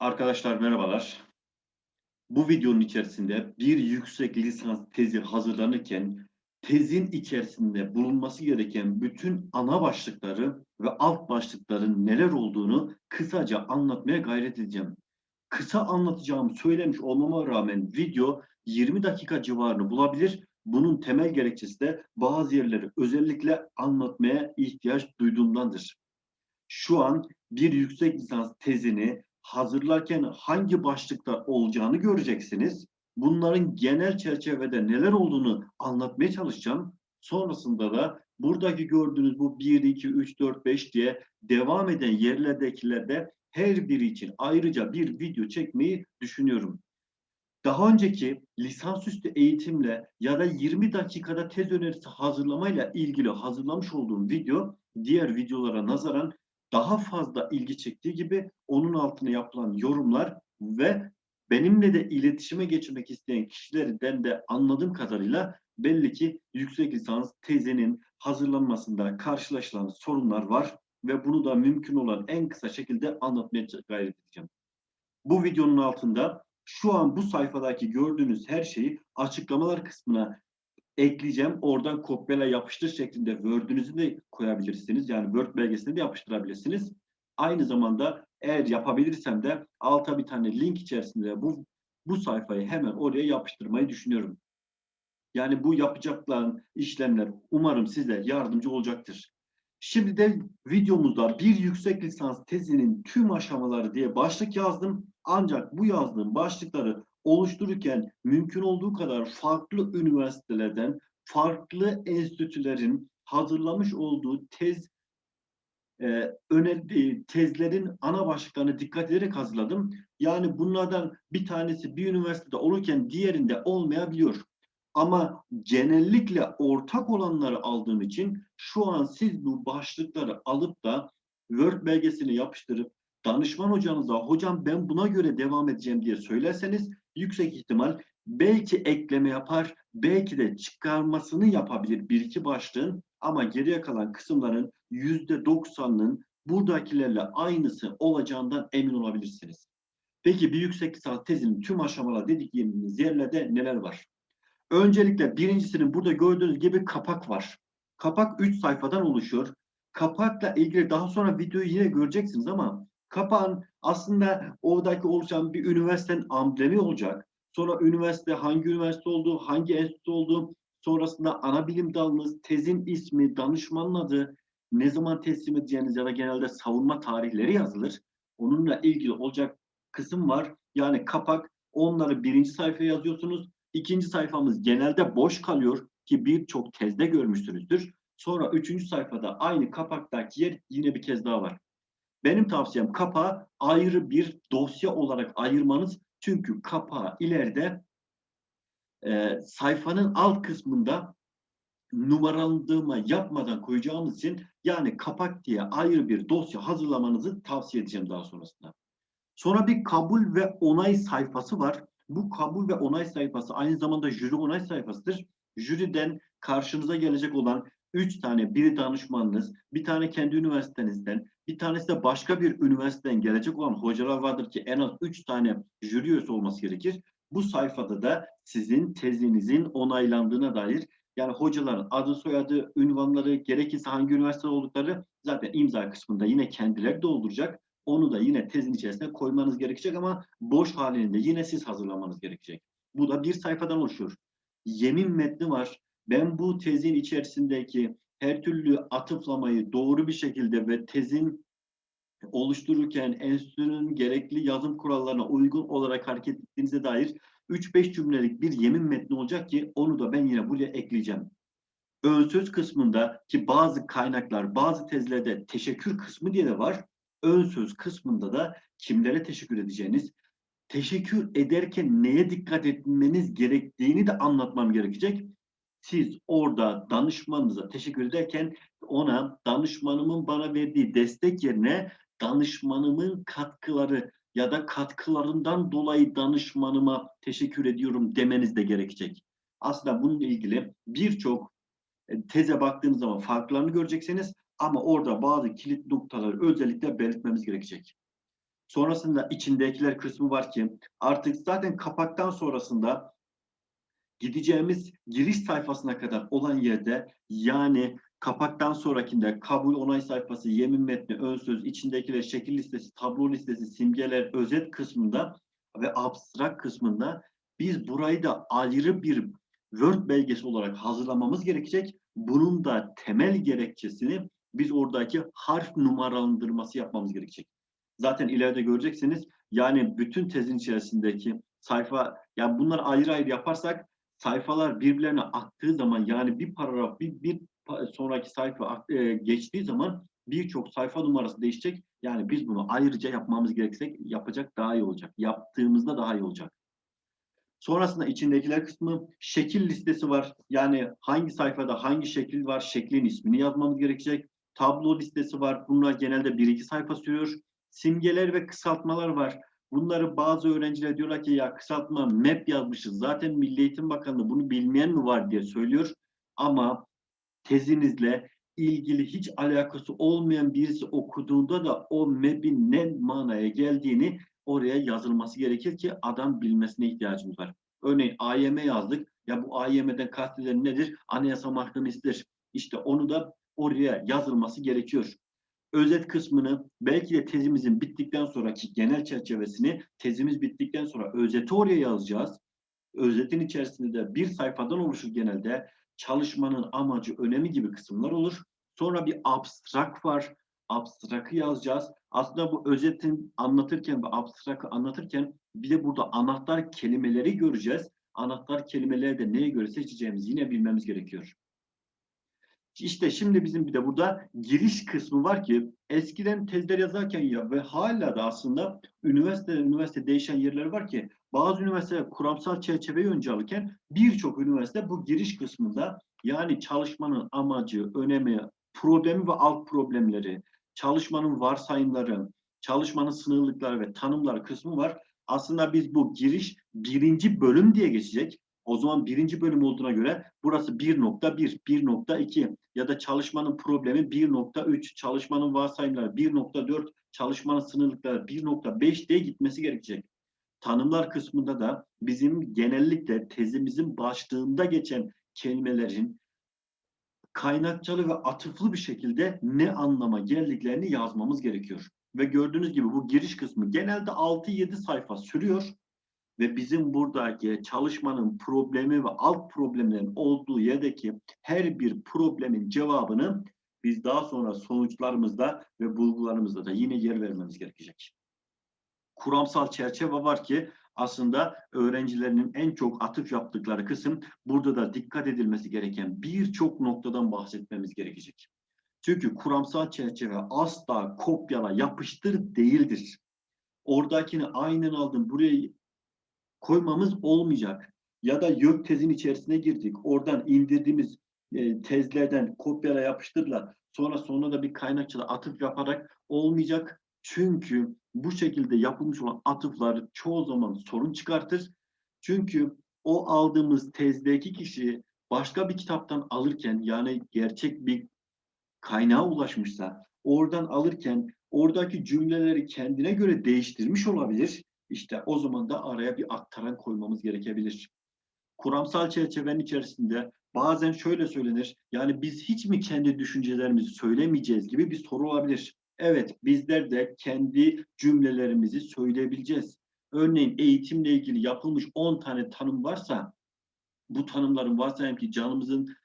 Arkadaşlar merhabalar. Bu videonun içerisinde bir yüksek lisans tezi hazırlanırken tezin içerisinde bulunması gereken bütün ana başlıkları ve alt başlıkların neler olduğunu kısaca anlatmaya gayret edeceğim. Kısa anlatacağımı söylemiş olmama rağmen video 20 dakika civarını bulabilir. Bunun temel gerekçesi de bazı yerleri özellikle anlatmaya ihtiyaç duyduğumdandır. Şu an bir yüksek lisans tezini hazırlarken hangi başlıkta olacağını göreceksiniz. Bunların genel çerçevede neler olduğunu anlatmaya çalışacağım. Sonrasında da buradaki gördüğünüz bu 1, 2, 3, 4, 5 diye devam eden yerlerdekilerde her biri için ayrıca bir video çekmeyi düşünüyorum. Daha önceki lisansüstü eğitimle ya da 20 dakikada tez önerisi hazırlamayla ilgili hazırlamış olduğum video diğer videolara nazaran daha fazla ilgi çektiği gibi onun altına yapılan yorumlar ve benimle de iletişime geçmek isteyen kişilerden de anladığım kadarıyla belli ki yüksek lisans tezinin hazırlanmasında karşılaşılan sorunlar var ve bunu da mümkün olan en kısa şekilde anlatmaya gayret edeceğim. Bu videonun altında şu an bu sayfadaki gördüğünüz her şeyi açıklamalar kısmına ekleyeceğim. Oradan kopyala yapıştır şeklinde Word'ünüzü de koyabilirsiniz. Yani Word belgesini de yapıştırabilirsiniz. Aynı zamanda eğer yapabilirsem de alta bir tane link içerisinde bu bu sayfayı hemen oraya yapıştırmayı düşünüyorum. Yani bu yapacakların işlemler umarım size yardımcı olacaktır. Şimdi de videomuzda bir yüksek lisans tezinin tüm aşamaları diye başlık yazdım. Ancak bu yazdığım başlıkları oluştururken mümkün olduğu kadar farklı üniversitelerden, farklı enstitülerin hazırlamış olduğu tez e, önerdiği tezlerin ana başlıklarını dikkat ederek hazırladım. Yani bunlardan bir tanesi bir üniversitede olurken diğerinde olmayabiliyor. Ama genellikle ortak olanları aldığım için şu an siz bu başlıkları alıp da Word belgesini yapıştırıp danışman hocanıza hocam ben buna göre devam edeceğim diye söylerseniz yüksek ihtimal belki ekleme yapar, belki de çıkarmasını yapabilir bir iki başlığın ama geriye kalan kısımların yüzde doksanının buradakilerle aynısı olacağından emin olabilirsiniz. Peki bir yüksek lisans tezinin tüm aşamalar dediğimiz yerlerde neler var? Öncelikle birincisinin burada gördüğünüz gibi kapak var. Kapak 3 sayfadan oluşuyor. Kapakla ilgili daha sonra videoyu yine göreceksiniz ama kapağın aslında oradaki oluşan bir üniversitenin amblemi olacak. Sonra üniversite hangi üniversite olduğu, hangi enstitü olduğu, sonrasında ana bilim dalınız, tezin ismi, danışmanın adı, ne zaman teslim edeceğiniz ya da genelde savunma tarihleri yazılır. Onunla ilgili olacak kısım var. Yani kapak onları birinci sayfaya yazıyorsunuz. İkinci sayfamız genelde boş kalıyor ki birçok tezde görmüşsünüzdür. Sonra üçüncü sayfada aynı kapaktaki yer yine bir kez daha var. Benim tavsiyem kapağı ayrı bir dosya olarak ayırmanız. Çünkü kapağı ileride e, sayfanın alt kısmında numaralandırma yapmadan koyacağımız için yani kapak diye ayrı bir dosya hazırlamanızı tavsiye edeceğim daha sonrasında. Sonra bir kabul ve onay sayfası var. Bu kabul ve onay sayfası aynı zamanda jüri onay sayfasıdır. Jüriden karşınıza gelecek olan üç tane, biri danışmanınız, bir tane kendi üniversitenizden, bir tanesi de başka bir üniversiteden gelecek olan hocalar vardır ki en az üç tane jüri üyesi olması gerekir. Bu sayfada da sizin tezinizin onaylandığına dair yani hocaların adı, soyadı, ünvanları, gerekirse hangi üniversite oldukları zaten imza kısmında yine kendileri dolduracak. Onu da yine tezin içerisine koymanız gerekecek ama boş halinde yine siz hazırlamanız gerekecek. Bu da bir sayfadan oluşuyor. Yemin metni var. Ben bu tezin içerisindeki her türlü atıflamayı doğru bir şekilde ve tezin oluştururken enstitünün gerekli yazım kurallarına uygun olarak hareket ettiğinize dair 3-5 cümlelik bir yemin metni olacak ki onu da ben yine buraya ekleyeceğim. Ön söz kısmında ki bazı kaynaklar, bazı tezlerde teşekkür kısmı diye de var. Ön söz kısmında da kimlere teşekkür edeceğiniz, teşekkür ederken neye dikkat etmeniz gerektiğini de anlatmam gerekecek. Siz orada danışmanınıza teşekkür ederken ona danışmanımın bana verdiği destek yerine danışmanımın katkıları ya da katkılarından dolayı danışmanıma teşekkür ediyorum demeniz de gerekecek. Aslında bununla ilgili birçok e, teze baktığınız zaman farklarını göreceksiniz ama orada bazı kilit noktaları özellikle belirtmemiz gerekecek. Sonrasında içindekiler kısmı var ki artık zaten kapaktan sonrasında gideceğimiz giriş sayfasına kadar olan yerde yani kapaktan sonrakinde kabul onay sayfası, yemin metni, ön söz, içindekiler, şekil listesi, tablo listesi, simgeler, özet kısmında ve abstrak kısmında biz burayı da ayrı bir Word belgesi olarak hazırlamamız gerekecek. Bunun da temel gerekçesini biz oradaki harf numaralandırması yapmamız gerekecek. Zaten ileride göreceksiniz. Yani bütün tezin içerisindeki sayfa, yani bunları ayrı ayrı yaparsak sayfalar birbirlerine aktığı zaman yani bir paragraf bir, bir sonraki sayfa e, geçtiği zaman birçok sayfa numarası değişecek. Yani biz bunu ayrıca yapmamız gereksek yapacak daha iyi olacak. Yaptığımızda daha iyi olacak. Sonrasında içindekiler kısmı şekil listesi var. Yani hangi sayfada hangi şekil var, şeklin ismini yazmamız gerekecek. Tablo listesi var. Bunlar genelde bir iki sayfa sürüyor. Simgeler ve kısaltmalar var. Bunları bazı öğrenciler diyorlar ki ya kısaltma MEP yazmışız. Zaten Milli Eğitim Bakanlığı bunu bilmeyen mi var diye söylüyor. Ama tezinizle ilgili hiç alakası olmayan birisi okuduğunda da o MEP'in ne manaya geldiğini oraya yazılması gerekir ki adam bilmesine ihtiyacımız var. Örneğin AYM yazdık. Ya bu AYM'den kastedilen nedir? Anayasa Mahkemesi'dir. İşte onu da oraya yazılması gerekiyor. Özet kısmını belki de tezimizin bittikten sonraki genel çerçevesini tezimiz bittikten sonra özeti oraya yazacağız. Özetin içerisinde de bir sayfadan oluşur genelde. Çalışmanın amacı, önemi gibi kısımlar olur. Sonra bir abstrak var. Abstrakı yazacağız. Aslında bu özetin anlatırken ve abstrakı anlatırken bir de burada anahtar kelimeleri göreceğiz. Anahtar kelimeleri de neye göre seçeceğimizi yine bilmemiz gerekiyor. İşte şimdi bizim bir de burada giriş kısmı var ki eskiden tezler yazarken ya ve hala da aslında üniversite üniversite değişen yerleri var ki bazı üniversiteler kuramsal çerçeveyi önce alırken birçok üniversite bu giriş kısmında yani çalışmanın amacı, önemi, problemi ve alt problemleri, çalışmanın varsayımları, çalışmanın sınırlıkları ve tanımları kısmı var. Aslında biz bu giriş birinci bölüm diye geçecek. O zaman birinci bölüm olduğuna göre burası 1.1, 1.2 ya da çalışmanın problemi 1.3, çalışmanın varsayımları 1.4, çalışmanın sınırlıkları 1.5 diye gitmesi gerekecek. Tanımlar kısmında da bizim genellikle tezimizin başlığında geçen kelimelerin kaynakçalı ve atıflı bir şekilde ne anlama geldiklerini yazmamız gerekiyor. Ve gördüğünüz gibi bu giriş kısmı genelde 6-7 sayfa sürüyor ve bizim buradaki çalışmanın problemi ve alt problemlerin olduğu yerdeki her bir problemin cevabını biz daha sonra sonuçlarımızda ve bulgularımızda da yine yer vermemiz gerekecek. Kuramsal çerçeve var ki aslında öğrencilerinin en çok atıf yaptıkları kısım burada da dikkat edilmesi gereken birçok noktadan bahsetmemiz gerekecek. Çünkü kuramsal çerçeve asla kopyala yapıştır değildir. Oradakini aynen aldım buraya koymamız olmayacak. Ya da YÖK tezin içerisine girdik. Oradan indirdiğimiz e, tezlerden kopyala yapıştırla sonra sonra da bir kaynakçıda atıf yaparak olmayacak. Çünkü bu şekilde yapılmış olan atıflar çoğu zaman sorun çıkartır. Çünkü o aldığımız tezdeki kişi başka bir kitaptan alırken yani gerçek bir kaynağa ulaşmışsa oradan alırken oradaki cümleleri kendine göre değiştirmiş olabilir işte o zaman da araya bir aktaran koymamız gerekebilir. Kuramsal çerçevenin içerisinde bazen şöyle söylenir. Yani biz hiç mi kendi düşüncelerimizi söylemeyeceğiz gibi bir soru olabilir. Evet bizler de kendi cümlelerimizi söyleyebileceğiz. Örneğin eğitimle ilgili yapılmış 10 tane tanım varsa bu tanımların varsayalım ki canımızın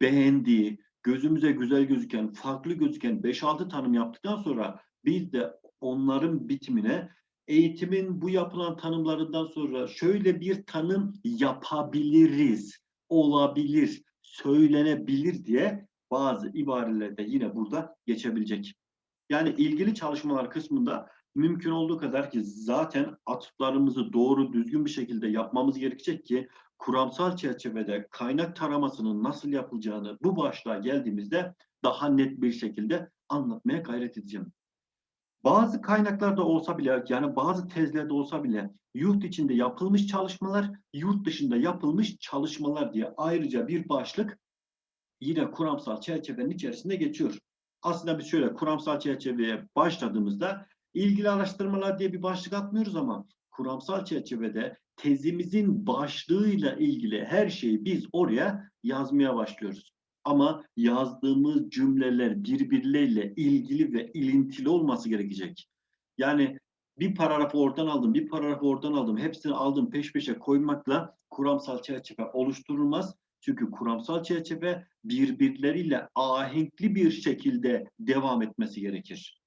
beğendiği, gözümüze güzel gözüken, farklı gözüken 5-6 tanım yaptıktan sonra biz de onların bitimine eğitimin bu yapılan tanımlarından sonra şöyle bir tanım yapabiliriz, olabilir, söylenebilir diye bazı ibarelerde yine burada geçebilecek. Yani ilgili çalışmalar kısmında mümkün olduğu kadar ki zaten atıflarımızı doğru düzgün bir şekilde yapmamız gerekecek ki kuramsal çerçevede kaynak taramasının nasıl yapılacağını bu başlığa geldiğimizde daha net bir şekilde anlatmaya gayret edeceğim. Bazı kaynaklarda olsa bile yani bazı tezlerde olsa bile yurt içinde yapılmış çalışmalar, yurt dışında yapılmış çalışmalar diye ayrıca bir başlık yine kuramsal çerçevenin içerisinde geçiyor. Aslında biz şöyle kuramsal çerçeveye başladığımızda ilgili araştırmalar diye bir başlık atmıyoruz ama kuramsal çerçevede tezimizin başlığıyla ilgili her şeyi biz oraya yazmaya başlıyoruz. Ama yazdığımız cümleler birbirleriyle ilgili ve ilintili olması gerekecek. Yani bir paragrafı oradan aldım, bir paragrafı oradan aldım, hepsini aldım peş peşe koymakla kuramsal çerçeve oluşturulmaz. Çünkü kuramsal çerçeve birbirleriyle ahenkli bir şekilde devam etmesi gerekir.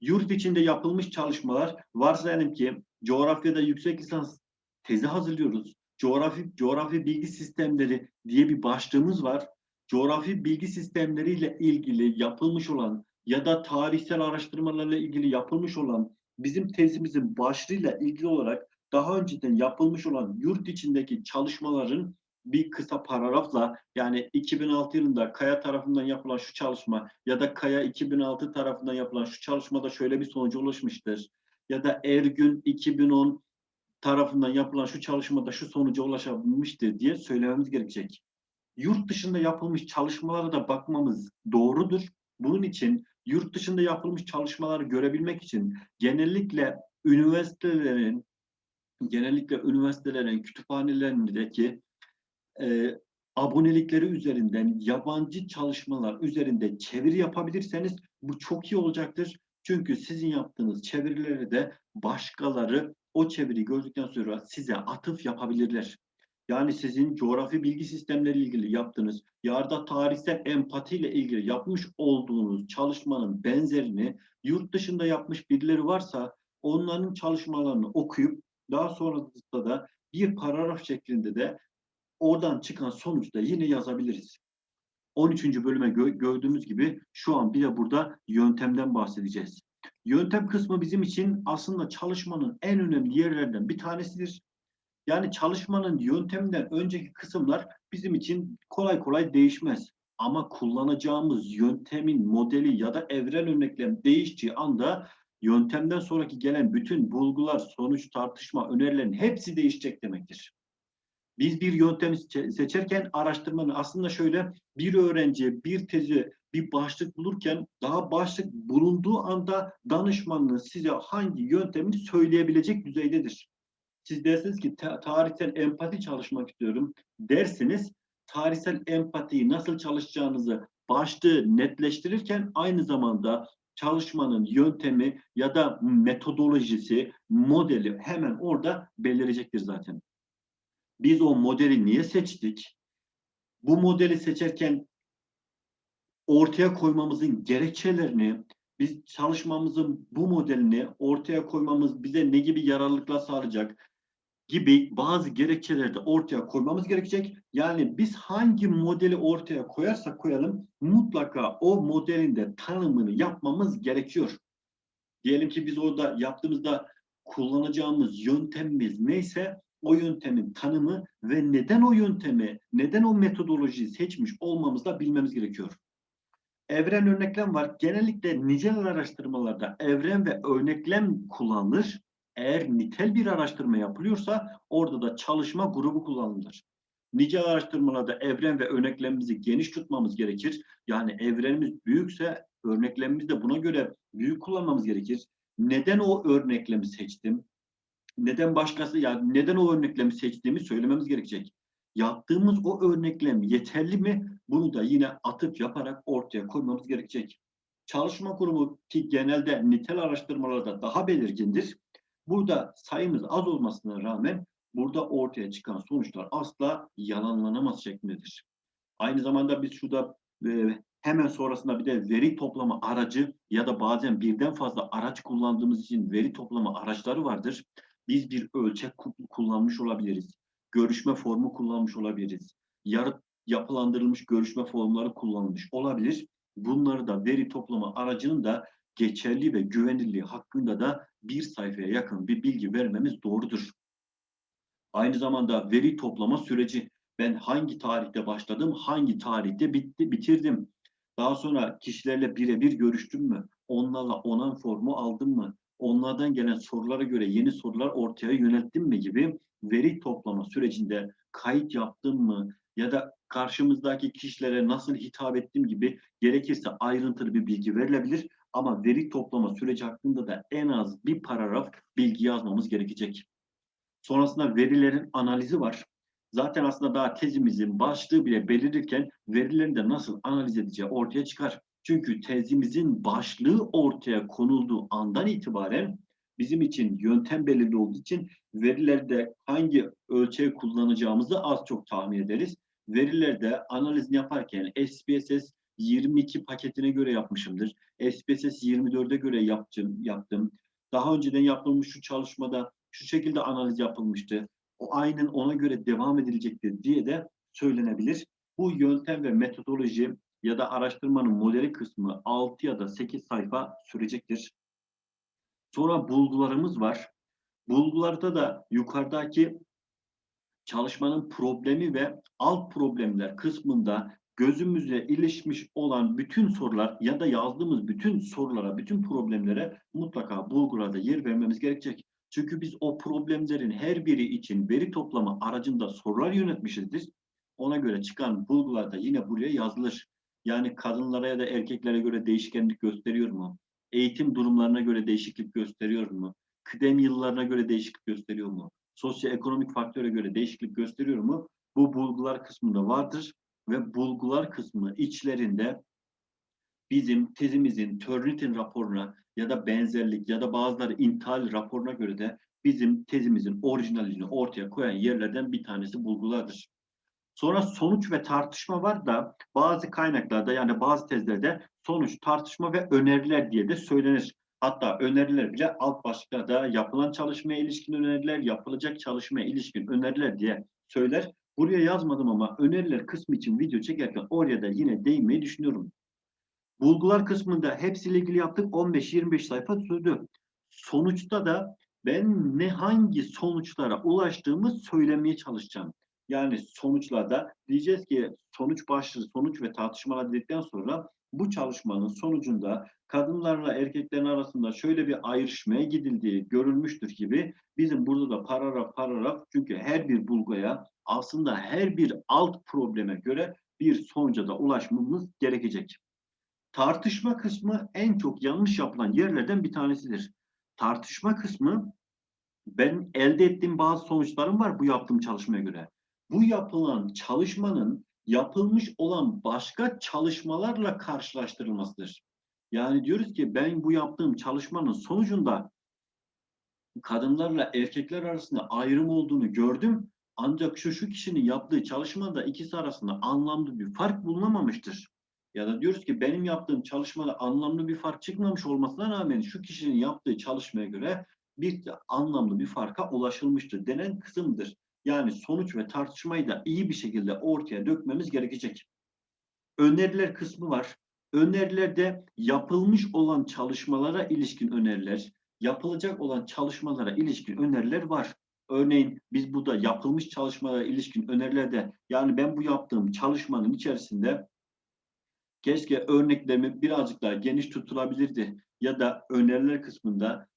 Yurt içinde yapılmış çalışmalar varsayalım ki coğrafyada yüksek lisans tezi hazırlıyoruz. Coğrafi coğrafi bilgi sistemleri diye bir başlığımız var. Coğrafi bilgi sistemleriyle ilgili yapılmış olan ya da tarihsel araştırmalarla ilgili yapılmış olan bizim tezimizin başlığıyla ilgili olarak daha önceden yapılmış olan yurt içindeki çalışmaların bir kısa paragrafla yani 2006 yılında Kaya tarafından yapılan şu çalışma ya da Kaya 2006 tarafından yapılan şu çalışmada şöyle bir sonuca ulaşmıştır. Ya da Ergün 2010 tarafından yapılan şu çalışmada şu sonuca ulaşabilmiştir diye söylememiz gerekecek. Yurt dışında yapılmış çalışmalara da bakmamız doğrudur. Bunun için yurt dışında yapılmış çalışmaları görebilmek için genellikle üniversitelerin genellikle üniversitelerin kütüphanelerindeki e, abonelikleri üzerinden yabancı çalışmalar üzerinde çeviri yapabilirseniz bu çok iyi olacaktır. Çünkü sizin yaptığınız çevirileri de başkaları o çeviri gördükten sonra size atıf yapabilirler. Yani sizin coğrafi bilgi sistemleri ilgili yaptığınız, yarda tarihsel empatiyle ilgili yapmış olduğunuz çalışmanın benzerini yurt dışında yapmış birileri varsa onların çalışmalarını okuyup daha sonrasında da bir paragraf şeklinde de oradan çıkan sonuçta yine yazabiliriz. 13. bölüme gö gördüğümüz gibi şu an bir de burada yöntemden bahsedeceğiz. Yöntem kısmı bizim için aslında çalışmanın en önemli yerlerden bir tanesidir. Yani çalışmanın yönteminden önceki kısımlar bizim için kolay kolay değişmez. Ama kullanacağımız yöntemin modeli ya da evren örneklem değiştiği anda yöntemden sonraki gelen bütün bulgular, sonuç, tartışma, önerilerin hepsi değişecek demektir. Biz bir yöntemi seçerken araştırmanın aslında şöyle bir öğrenci bir tezi bir başlık bulurken daha başlık bulunduğu anda danışmanınız size hangi yöntemini söyleyebilecek düzeydedir. Siz dersiniz ki tarihsel empati çalışmak istiyorum dersiniz. Tarihsel empatiyi nasıl çalışacağınızı başlığı netleştirirken aynı zamanda çalışmanın yöntemi ya da metodolojisi, modeli hemen orada belirecektir zaten. Biz o modeli niye seçtik? Bu modeli seçerken ortaya koymamızın gerekçelerini, biz çalışmamızın bu modelini ortaya koymamız bize ne gibi yararlılıklar sağlayacak gibi bazı gerekçeleri de ortaya koymamız gerekecek. Yani biz hangi modeli ortaya koyarsak koyalım mutlaka o modelin de tanımını yapmamız gerekiyor. Diyelim ki biz orada yaptığımızda kullanacağımız yöntemimiz neyse o yöntemin tanımı ve neden o yöntemi, neden o metodolojiyi seçmiş olmamızı da bilmemiz gerekiyor. Evren örneklem var. Genellikle nicel araştırmalarda evren ve örneklem kullanılır. Eğer nitel bir araştırma yapılıyorsa orada da çalışma grubu kullanılır. Nicel araştırmalarda evren ve örneklemimizi geniş tutmamız gerekir. Yani evrenimiz büyükse örneklemimizi de buna göre büyük kullanmamız gerekir. Neden o örneklemi seçtim? neden başkası yani neden o örneklemi seçtiğimi söylememiz gerekecek. Yaptığımız o örneklem yeterli mi? Bunu da yine atıp yaparak ortaya koymamız gerekecek. Çalışma kurumu ki genelde nitel araştırmalarda daha belirgindir. Burada sayımız az olmasına rağmen burada ortaya çıkan sonuçlar asla yalanlanamaz şeklindedir. Aynı zamanda biz şurada e, hemen sonrasında bir de veri toplama aracı ya da bazen birden fazla araç kullandığımız için veri toplama araçları vardır biz bir ölçek kullanmış olabiliriz. Görüşme formu kullanmış olabiliriz. Yarı yapılandırılmış görüşme formları kullanılmış olabilir. Bunları da veri toplama aracının da geçerli ve güvenilirliği hakkında da bir sayfaya yakın bir bilgi vermemiz doğrudur. Aynı zamanda veri toplama süreci. Ben hangi tarihte başladım, hangi tarihte bitti, bitirdim. Daha sonra kişilerle birebir görüştüm mü? Onlarla onan formu aldım mı? onlardan gelen sorulara göre yeni sorular ortaya yönelttim mi gibi veri toplama sürecinde kayıt yaptım mı ya da karşımızdaki kişilere nasıl hitap ettim gibi gerekirse ayrıntılı bir bilgi verilebilir. Ama veri toplama süreci hakkında da en az bir paragraf bilgi yazmamız gerekecek. Sonrasında verilerin analizi var. Zaten aslında daha tezimizin başlığı bile belirirken verilerin de nasıl analiz edeceği ortaya çıkar. Çünkü tezimizin başlığı ortaya konulduğu andan itibaren bizim için yöntem belirli olduğu için verilerde hangi ölçeği kullanacağımızı az çok tahmin ederiz. Verilerde analizini yaparken SPSS 22 paketine göre yapmışımdır. SPSS 24'e göre yaptım, yaptım. Daha önceden yapılmış şu çalışmada şu şekilde analiz yapılmıştı. O aynen ona göre devam edilecektir diye de söylenebilir. Bu yöntem ve metodoloji ya da araştırmanın modeli kısmı 6 ya da 8 sayfa sürecektir. Sonra bulgularımız var. Bulgularda da yukarıdaki çalışmanın problemi ve alt problemler kısmında gözümüze ilişmiş olan bütün sorular ya da yazdığımız bütün sorulara, bütün problemlere mutlaka bulgularda yer vermemiz gerekecek. Çünkü biz o problemlerin her biri için veri toplama aracında sorular yönetmişizdir. Ona göre çıkan bulgular da yine buraya yazılır. Yani kadınlara ya da erkeklere göre değişkenlik gösteriyor mu? Eğitim durumlarına göre değişiklik gösteriyor mu? Kıdem yıllarına göre değişiklik gösteriyor mu? Sosyoekonomik faktöre göre değişiklik gösteriyor mu? Bu bulgular kısmında vardır ve bulgular kısmı içlerinde bizim tezimizin Turnitin raporuna ya da benzerlik ya da bazıları intihal raporuna göre de bizim tezimizin orijinalini ortaya koyan yerlerden bir tanesi bulgulardır. Sonra sonuç ve tartışma var da bazı kaynaklarda yani bazı tezlerde sonuç, tartışma ve öneriler diye de söylenir. Hatta öneriler bile alt başlıklarda yapılan çalışmaya ilişkin öneriler, yapılacak çalışmaya ilişkin öneriler diye söyler. Buraya yazmadım ama öneriler kısmı için video çekerken oraya da yine değinmeyi düşünüyorum. Bulgular kısmında hepsiyle ilgili yaptık 15-25 sayfa sürdü. Sonuçta da ben ne hangi sonuçlara ulaştığımı söylemeye çalışacağım. Yani sonuçlarda diyeceğiz ki sonuç başlığı, sonuç ve tartışmalar dedikten sonra bu çalışmanın sonucunda kadınlarla erkeklerin arasında şöyle bir ayrışmaya gidildiği görülmüştür gibi bizim burada da paragraf paragraf çünkü her bir bulguya aslında her bir alt probleme göre bir sonuca da ulaşmamız gerekecek. Tartışma kısmı en çok yanlış yapılan yerlerden bir tanesidir. Tartışma kısmı ben elde ettiğim bazı sonuçlarım var bu yaptığım çalışmaya göre. Bu yapılan çalışmanın yapılmış olan başka çalışmalarla karşılaştırılmasıdır. Yani diyoruz ki ben bu yaptığım çalışmanın sonucunda kadınlarla erkekler arasında ayrım olduğunu gördüm. Ancak şu şu kişinin yaptığı çalışmada ikisi arasında anlamlı bir fark bulunamamıştır. Ya da diyoruz ki benim yaptığım çalışmada anlamlı bir fark çıkmamış olmasına rağmen şu kişinin yaptığı çalışmaya göre bir anlamlı bir farka ulaşılmıştır denen kısımdır. Yani sonuç ve tartışmayı da iyi bir şekilde ortaya dökmemiz gerekecek. Öneriler kısmı var. Önerilerde yapılmış olan çalışmalara ilişkin öneriler, yapılacak olan çalışmalara ilişkin öneriler var. Örneğin biz burada yapılmış çalışmalara ilişkin önerilerde yani ben bu yaptığım çalışmanın içerisinde keşke örneklerimi birazcık daha geniş tutulabilirdi ya da öneriler kısmında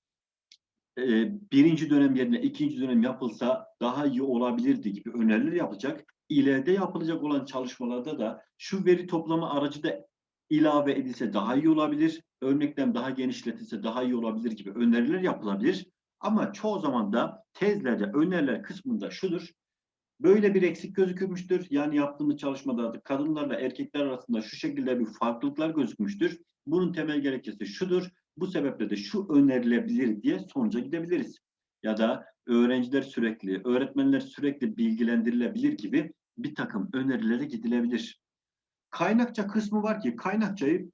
birinci dönem yerine ikinci dönem yapılsa daha iyi olabilirdi gibi öneriler yapacak. İleride yapılacak olan çalışmalarda da şu veri toplama aracı da ilave edilse daha iyi olabilir. Örneklem daha genişletilse daha iyi olabilir gibi öneriler yapılabilir. Ama çoğu zaman da tezlerde öneriler kısmında şudur. Böyle bir eksik gözükmüştür. Yani yaptığımız çalışmada kadınlarla erkekler arasında şu şekilde bir farklılıklar gözükmüştür. Bunun temel gerekçesi şudur. Bu sebeple de şu önerilebilir diye sonuca gidebiliriz. Ya da öğrenciler sürekli, öğretmenler sürekli bilgilendirilebilir gibi bir takım önerilere gidilebilir. Kaynakça kısmı var ki kaynakçayı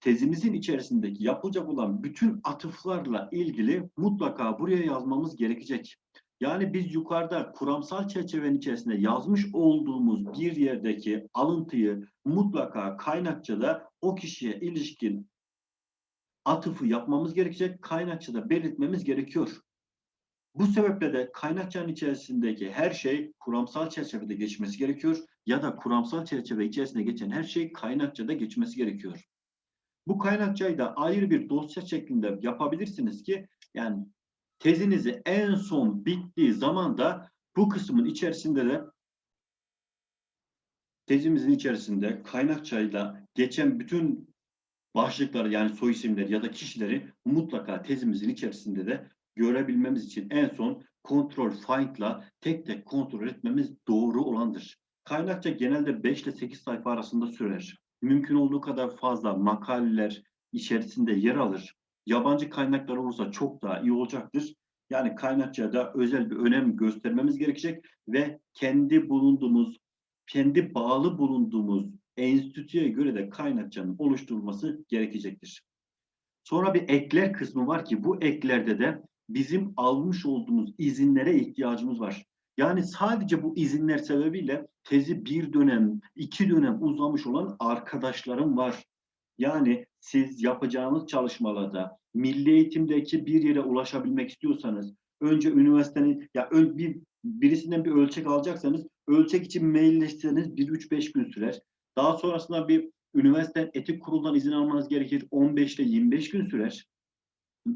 tezimizin içerisindeki yapılacak olan bütün atıflarla ilgili mutlaka buraya yazmamız gerekecek. Yani biz yukarıda kuramsal çerçevenin içerisinde yazmış olduğumuz bir yerdeki alıntıyı mutlaka kaynakçada o kişiye ilişkin atıfı yapmamız gerekecek, kaynakçada belirtmemiz gerekiyor. Bu sebeple de kaynakçanın içerisindeki her şey kuramsal çerçevede geçmesi gerekiyor ya da kuramsal çerçeve içerisinde geçen her şey kaynakçada geçmesi gerekiyor. Bu kaynakçayı da ayrı bir dosya şeklinde yapabilirsiniz ki yani tezinizi en son bittiği zaman da bu kısmın içerisinde de tezimizin içerisinde kaynakçayla geçen bütün başlıkları yani soy isimleri ya da kişileri mutlaka tezimizin içerisinde de görebilmemiz için en son kontrol find'la tek tek kontrol etmemiz doğru olandır. Kaynakça genelde 5 ile 8 sayfa arasında sürer. Mümkün olduğu kadar fazla makaleler içerisinde yer alır. Yabancı kaynaklar olursa çok daha iyi olacaktır. Yani kaynakçaya da özel bir önem göstermemiz gerekecek ve kendi bulunduğumuz, kendi bağlı bulunduğumuz enstitüye göre de kaynakçanın oluşturulması gerekecektir. Sonra bir ekler kısmı var ki bu eklerde de bizim almış olduğumuz izinlere ihtiyacımız var. Yani sadece bu izinler sebebiyle tezi bir dönem, iki dönem uzamış olan arkadaşlarım var. Yani siz yapacağınız çalışmalarda milli eğitimdeki bir yere ulaşabilmek istiyorsanız önce üniversitenin ya bir birisinden bir ölçek alacaksanız ölçek için mailleşseniz 1-3-5 gün sürer. Daha sonrasında bir üniversite etik kuruldan izin almanız gerekir. 15 ile 25 gün sürer.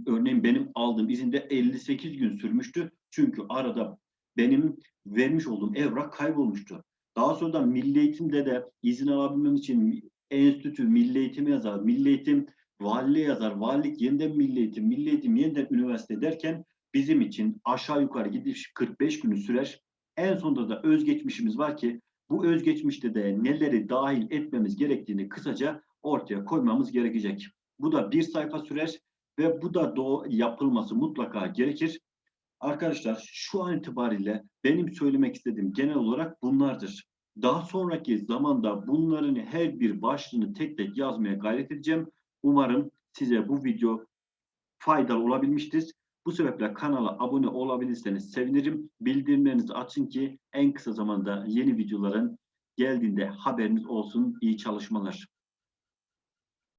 Örneğin benim aldığım izinde 58 gün sürmüştü. Çünkü arada benim vermiş olduğum evrak kaybolmuştu. Daha sonra da milli eğitimde de izin alabilmem için enstitü, milli eğitim yazar, milli eğitim valiliğe yazar, valilik yeniden milli eğitim, milli eğitim yeniden üniversite derken bizim için aşağı yukarı gidiş 45 günü sürer. En sonunda da özgeçmişimiz var ki bu özgeçmişte de neleri dahil etmemiz gerektiğini kısaca ortaya koymamız gerekecek. Bu da bir sayfa sürer ve bu da yapılması mutlaka gerekir. Arkadaşlar şu an itibariyle benim söylemek istediğim genel olarak bunlardır. Daha sonraki zamanda bunların her bir başlığını tek tek yazmaya gayret edeceğim. Umarım size bu video faydalı olabilmiştir. Bu sebeple kanala abone olabilirseniz sevinirim. Bildirimlerinizi açın ki en kısa zamanda yeni videoların geldiğinde haberiniz olsun. İyi çalışmalar.